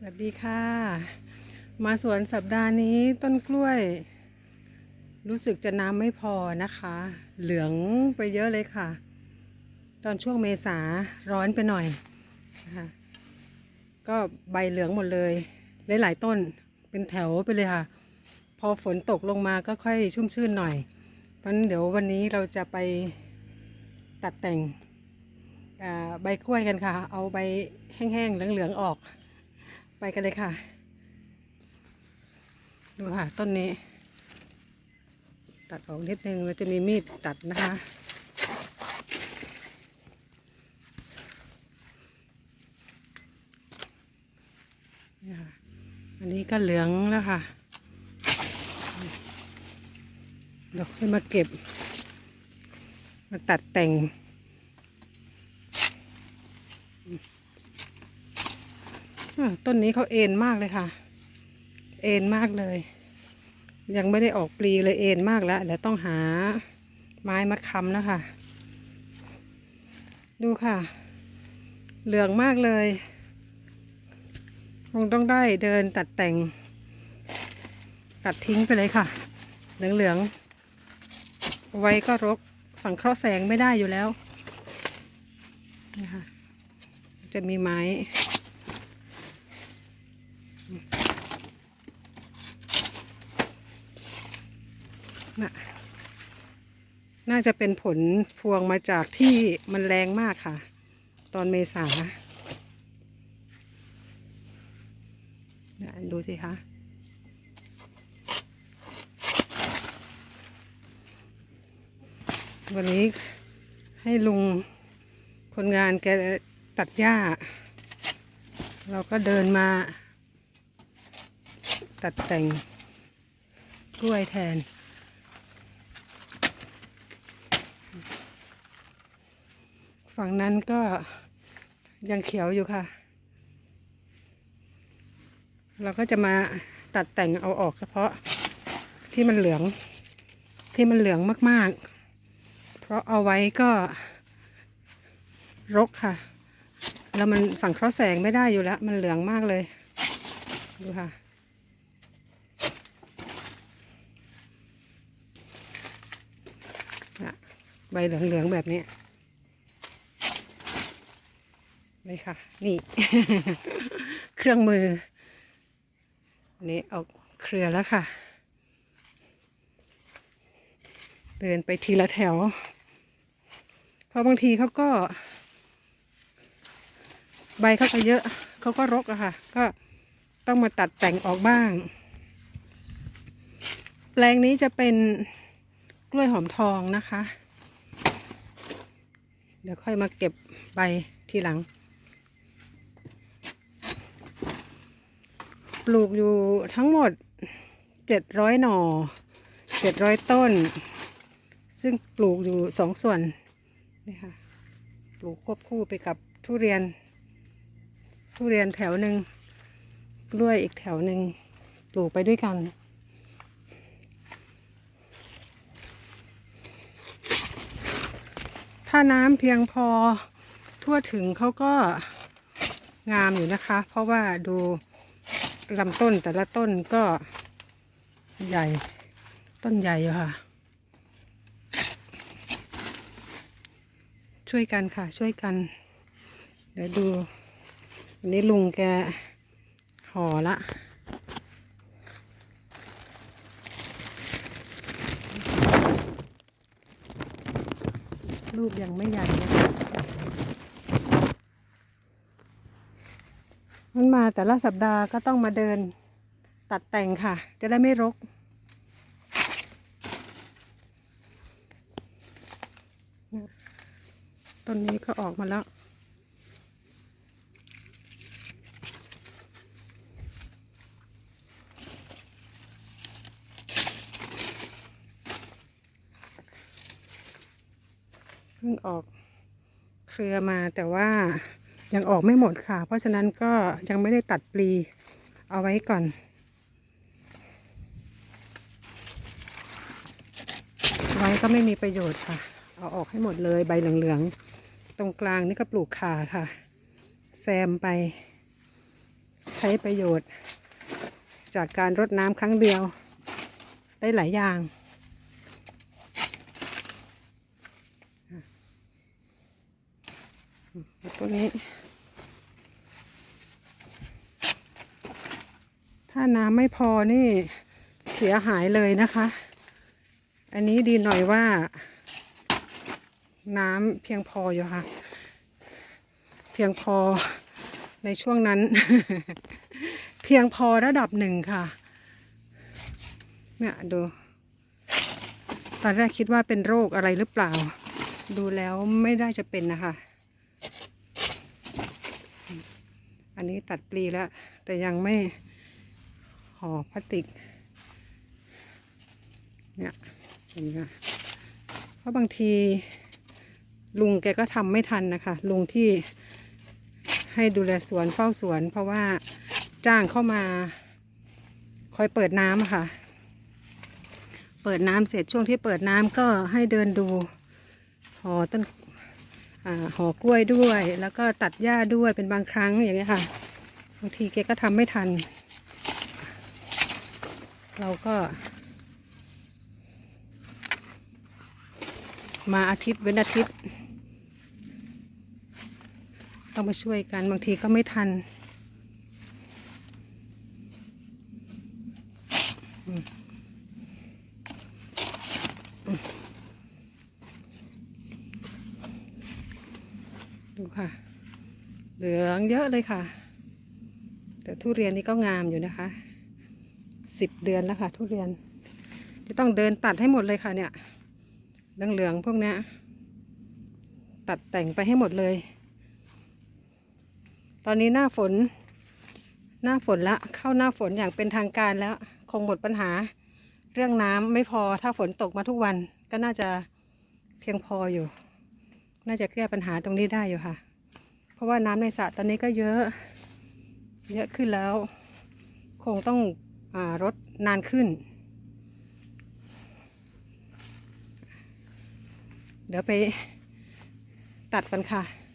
สวัสดีค่ะ มาสวนสัปดาห์นี้ต้นกล้วย รู้สึกจะน้ำไม่พอนะคะ เหลืองไปเยอะเลยค่ะ ตอนช่วงเมษาร้อนไปหน่อยนะคะก็ใบเหลืองหมดเลย หลายๆต้นเป็นแถวไปเลยค่ะ พอฝนตกลงมาก็ค่อยชุ่มชื่นหน่อยเพราะนั้นเดี๋ยววันนี้เราจะไปตัดแต่งใบกล้วยกันค่ะ เอาใบแห้งๆเหลืองๆออก ไปกันเลยค่ะ ดูค่ะ ต้นนี้ ตัดออกนิดนึงเราจะมีมีดตัดนะคะ อันนี้ก็เหลืองแล้วค่ะเดี๋ยวค่อยมาเก็บ มาตัดแต่ง ต้นนี้เขาเอ็นมากเลยค่ะ เอ็นมากเลย ยังไม่ได้ออกปลีเลยเอ็นมากแล้วเดี๋ยวต้องหาไม้มาค้ำแล้วค่ะ ดูค่ะ เหลืองมากเลยคงต้องได้เดินตัดแต่ง ตัดทิ้งไปเลยค่ะ เหลืองๆไว้ก็รกสังเคราะห์แสงไม่ได้อยู่แล้วนี่ค่ะจะมีไม้ น่ะน่าจะเป็นผลพวงมาจากที่มันแรงมากค่ะ ตอนเมษาดูสิคะวันนี้ให้ลุงคนงานแกตัดหญ้า เราก็เดินมา ตัดแต่งกล้วยแทน ฝั่งนั้นก็ยังเขียวอยู่ค่ะ เราก็จะมาตัดแต่งเอาออกเฉพาะที่มันเหลืองที่มันเหลืองมากๆ เพราะเอาไว้ก็รกค่ะ แล้วมันสังเคราะห์แสงไม่ได้อยู่แล้ว มันเหลืองมากเลยดูค่ะน่ะใบเหลืองๆแบบนี้ เลยค่ะ นี่ เครื่องมือนนี้เอาเครือแล้วค่ะ เดินไปทีละแถว เพราะบางทีเขาก็ ใบเขาก็เยอะ เขาก็รกอะค่ะ ก็ต้องมาตัดแต่งออกบ้าง แปลงนี้จะเป็นกล้วยหอมทองนะคะ เดี๋ยวค่อยมาเก็บใบทีหลัง ปลูกอยู่ทั้งหมดเจ็ดร้อยหน่อเจ็ดร้อยต้น ซึ่งปลูกอยู่สองส่วนนี่ค่ะปลูกควบคู่ไปกับทุเรียน ทุเรียนแถวหนึ่งกล้วยอีกแถวหนึ่งปลูกไปด้วยกันถ้าน้ำเพียงพอทั่วถึงเขาก็งามอยู่นะคะ เพราะว่าดู ลำต้นแต่ละต้นก็ใหญ่ ต้นใหญ่อยู่ค่ะ ช่วยกันค่ะ ช่วยกัน เดี๋ยวดูวันนี้ลุงแกห่อละลูกยังไม่ใหญ่นะคะ มันมาแต่ละสัปดาห์ก็ต้องมาเดินตัดแต่งค่ะ จะได้ไม่รก ต้นนี้ก็ออกมาแล้ว เพิ่งออกเครือมาแต่ว่า ยังออกไม่หมดค่ะ เพราะฉะนั้นก็ยังไม่ได้ตัดปลีเอาไว้ก่อน ไว้ก็ไม่มีประโยชน์ค่ะ เอาออกให้หมดเลยใบเหลืองๆ ตรงกลางนี่ก็ปลูกขาค่ะ แซมไปใช้ประโยชน์ จากการรดน้ำครั้งเดียว ได้หลายอย่างอะตัวนี้ ถ้า น้ำไม่พอนี่เสียหายเลยนะคะ อันนี้ดีหน่อยว่า น้ำเพียงพออยู่ค่ะ เพียงพอในช่วงนั้น เพียงพอระดับหนึ่งค่ะ เนี่ยดู ตอนแรกคิดว่าเป็นโรคอะไรหรือเปล่า ดูแล้วไม่ได้จะเป็นนะคะ อันนี้ตัดปลีแล้ว แต่ยังไม่ ห่อพลาสติก เนี่ยเห็นไหมเพราะบางทีลุงแกก็ทำไม่ทันนะคะ ลุงที่ให้ดูแลสวนเฝ้าสวน เพราะว่าจ้างเข้ามาคอยเปิดน้ำค่ะ เปิดน้ำเสร็จช่วงที่เปิดน้ำก็ให้เดินดูหอต้นอาหอกล้วยด้วย แล้วก็ตัดหญ้าด้วยเป็นบางครั้งอย่างเงี้ยค่ะ บางทีแกก็ทำไม่ทัน เราก็ มาอาทิตย์เว้นอาทิตย์ ต้องมาช่วยกันบางทีก็ไม่ทันดูค่ะ เหลืองเยอะเลยค่ะ แต่ทุเรียนนี่ก็งามอยู่นะคะ สิบเดือนแล้วค่ะ ทุเรียน จะต้องเดินตัดให้หมดเลยค่ะเนี่ยเหลืองๆพวกเนี้ยตัดแต่งไปให้หมดเลย ตอนนี้หน้าฝน หน้าฝนละเข้าหน้าฝนอย่างเป็นทางการแล้ว คงหมดปัญหา เรื่องน้ำไม่พอถ้าฝนตกมาทุกวันก็น่าจะเพียงพออยู่ น่าจะแก้ปัญหาตรงนี้ได้อยู่ค่ะ เพราะว่าน้ำในสระตอนนี้ก็เยอะ เยอะขึ้นแล้ว คงต้อง รถนานขึ้น เดี๋ยวไปตัดกันค่ะ